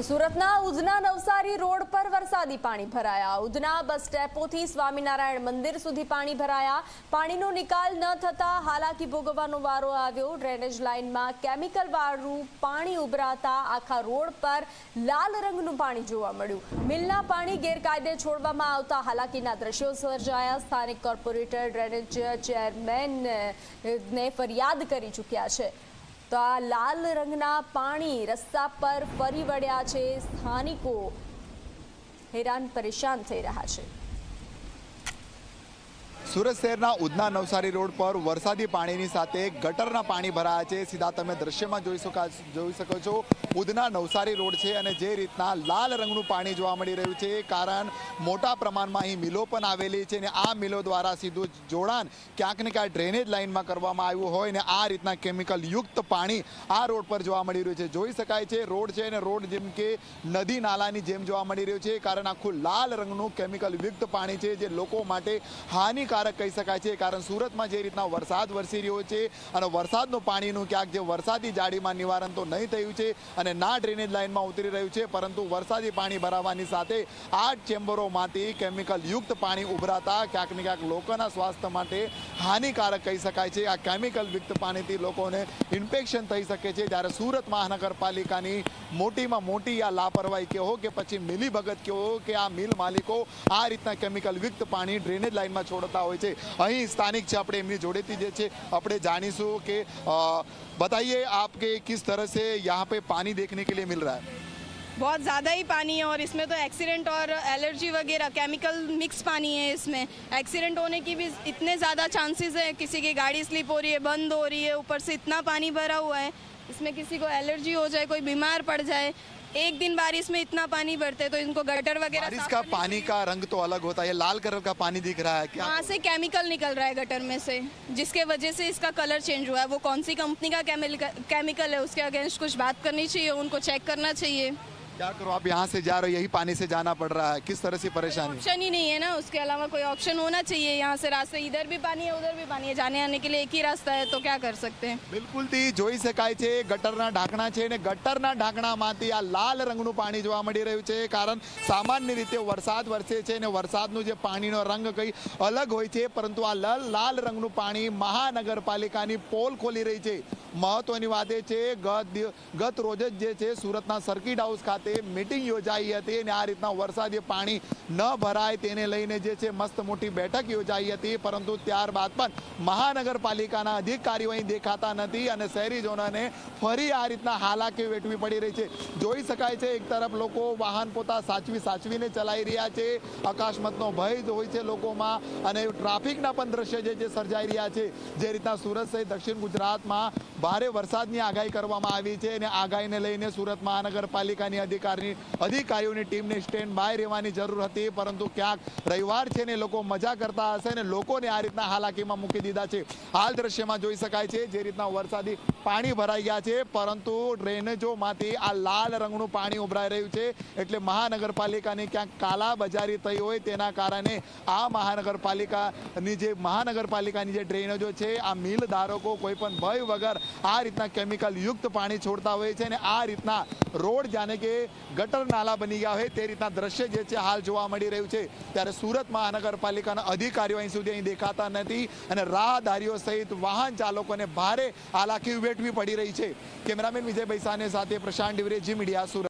સુરતના ઉધના નવસારી રોડ પર વરસાદી પાણી ભરાયા. ઉધના બસ ડેપોથી સ્વામિનારાયણ મંદિર સુધી પાણી ભરાયા. પાણીનો નિકાલ ન થતા હાલાકી ભોગવવાનો વારો આવ્યો. ડ્રેનેજ લાઇનમાં કેમિકલ વાળું પાણી ઉભરાતા આખા રોડ પર લાલ રંગનું પાણી જોવા મળ્યું. મિલના પાણી ગેરકાયદે છોડવામાં આવતા હાલાકીના દ્રશ્યો સર્જાયા. સ્થાનિક કોર્પોરેટર ડ્રેનેજ ચેરમેન ને ફરિયાદ કરી ચૂક્યા છે. તો આ લાલ રંગના પાણી રસ્તા પર ફરી વળ્યા છે. સ્થાનિકો હેરાન પરેશાન થઈ રહ્યા છે. સુરત શહેરના ઉધના નવસારી રોડ પર વરસાદી પાણીની સાથે ગટરના પાણી ભરાયા છે. સીધા તમે દ્રશ્યમાં જોઈ શકો જોઈ શકો છો. ઉધના નવસારી રોડ છે અને જે રીતના લાલ રંગનું પાણી જોવા મળી રહ્યું છે કારણ મોટા પ્રમાણમાં અહીં મિલો પણ આવેલી છે અને આ મિલો દ્વારા સીધું જોડાણ ક્યાંક ને ક્યાંક ડ્રેનેજ લાઇનમાં કરવામાં આવ્યું હોય ને આ રીતના કેમિકલ યુક્ત પાણી આ રોડ પર જોવા મળી રહ્યું છે. જોઈ શકાય છે, રોડ છે અને રોડ જેમ કે નદી નાલાની જેમ જોવા મળી રહ્યું છે કારણ આખું લાલ રંગનું કેમિકલ યુક્ત પાણી છે જે લોકો માટે હાનિકારક કહી શકાય છે. કારણ સુરતમાં જે રીતના વરસાદ વરસી રહ્યો છે અને વરસાદનું પાણીનું ક્યાંક જે વરસાદી જાડીમાં નિવારણ તો નહીં થયું છે અને ના ડ્રેનેજ લાઇનમાં ઉતરી રહ્યું છે. પરંતુ વરસાદી પાણી ભરાવાની સાથે આ ચેમ્બરોમાંથી કેમિકલયુક્ત પાણી ઉભરાતા ક્યાંક ને ક્યાંક લોકોના સ્વાસ્થ્ય માટે હાનિકારક કહી શકાય છે આ કેમિકલ યુક્ત પાણીથી લોકોને ઇન્ફેક્શન થઈ શકે છે જ્યારે સુરત મહાનગરપાલિકાની મોટીમાં મોટી આ લાપરવાહી કહો કે પછી મિલીભગત કહો કે આ મિલ માલિકો આ રીતના કેમિકલ યુક્ત પાણી ડ્રેનેજ લાઇનમાં છોડતા હોય છે અહીં સ્થાનિક છે આપણે એમની જોડેથી જે છે આપણે જાણીશું કે અ, बताइए आपके किस तरह से यहाँ पे पानी देखने के लिए मिल रहा है बहुत ज़्यादा ही पानी है और इसमें तो एक्सीडेंट और एलर्जी वगैरह केमिकल मिक्स पानी है इसमें। एक्सीडेंट होने की भी इतने ज़्यादा चांसेस है किसी की गाड़ी स्लिप हो रही है बंद हो रही है ऊपर से इतना पानी भरा हुआ है इसमें किसी को एलर्जी हो जाए कोई बीमार पड़ जाए एक दिन बारिश में इतना पानी भरते तो इनको गटर वगैरह बारिश का पानी का रंग तो अलग होता है लाल कलर का पानी दिख रहा है क्या वहाँ से केमिकल निकल रहा है गटर में से जिसके वजह से इसका कलर चेंज हुआ है। वो कौन सी कंपनी का केमिकल है उसके अगेंस्ट कुछ बात करनी चाहिए उनको चेक करना चाहिए। क्या करो आप यहाँ से जा रहे हो यही पानी से जाना पड़ रहा है किस तरह से परेशानी ऑप्शन ही नहीं है ना उसके अलावा कोई ऑप्शन होना चाहिए यहाँ से रास्ते इधर भी पानी है उधर भी पानी है जाने आने के लिए एक ही रास्ता है तो क्या कर सकते हैं બિલકુલથી જોઈ શકાય છે ગટરના ઢાંકણા છે ને ગટરના ઢાંકણામાંથી આ લાલ રંગનું પાણી જોવા મળી રહ્યું છે કારણ સામાન્ય રીતે વરસાદ વરસે છે ને વરસાદનું જે પાણીનો રંગ કંઈ અલગ હોય છે પરંતુ આ લાલ લાલ રંગનું પાણી મહાનગરપાલિકાની પોલ ખોલી રહી છે મહત્વની વાત એ છે ગત દિવ- ગત રોજ જ જે છે સુરતના સર્કિટ હાઉસ ખાતે મિટિંગ યોજાઈ હતી અને આ રીતના વરસાદી પાણી ન ભરાય તેને લઈને જે છે મસ્ત મોટી બેઠક યોજાઈ હતી. પરંતુ ત્યારબાદ પણ મહાનગરપાલિકાના અધિકારીઓ અહીં દેખાતા નથી અને શહેરીજનોને ફરી આ રીતના હાલાકી વેઠવી પડી રહી છે. જોઈ શકાય છે એક તરફ લોકો વાહન પોતા સાચવી સાચવીને ચલાવી રહ્યા છે. અકસ્માતનો ભય હોય છે લોકોમાં અને ટ્રાફિકના પણ દ્રશ્ય જે છે સર્જાઈ રહ્યા છે. જે રીતના સુરત સહિત દક્ષિણ ગુજરાતમાં ભારે વરસાદની આગાહી કરવામાં આવી છે અને આગાહીને લઈને સુરત મહાનગરપાલિકાની અધિકારી અધિકારીઓની ટીમને સ્ટેન્ડ બાય રહેવાની જરૂર હતી, પરંતુ ક્યાંક રવિવાર છે ને લોકો મજા કરતા હશે ને લોકોને આ રીતના હાલાકીમાં મૂકી દીધા છે. હાલ દ્રશ્યમાં જોઈ શકાય છે, જે રીતના વરસાદી પાણી ભરાઈ ગયા છે, પરંતુ ડ્રેનેજોમાંથી આ લાલ રંગનું પાણી ઉભરાઈ રહ્યું છે. એટલે મહાનગરપાલિકાની ક્યાંક કાલાબજારી થઈ હોય તેના કારણે આ મહાનગરપાલિકાની જે મહાનગરપાલિકાની જે ડ્રેનેજો છે, આ મિલ ધારકો કોઈ પણ ભય વગર આ રીતના કેમિકલ યુક્ત પાણી છોડતા હોય છે અને આ રીતના રોડ જાણે કે ગટર નાલા બની ગયા હોય તે રીતના દ્રશ્ય જે છે હાલ જોવા મળી રહ્યું છે. ત્યારે સુરત મહાનગરપાલિકાના અધિકારીઓ અહીં સુધી અહીં દેખાતા નથી અને રાહદારીઓ સહિત વાહન ચાલકોને ભારે હાલાકી વેઠવી પડી રહી છે. કેમેરામેન વિજય બૈસાને સાથે પ્રશાંત ડિવરે જી મીડિયા સુરત.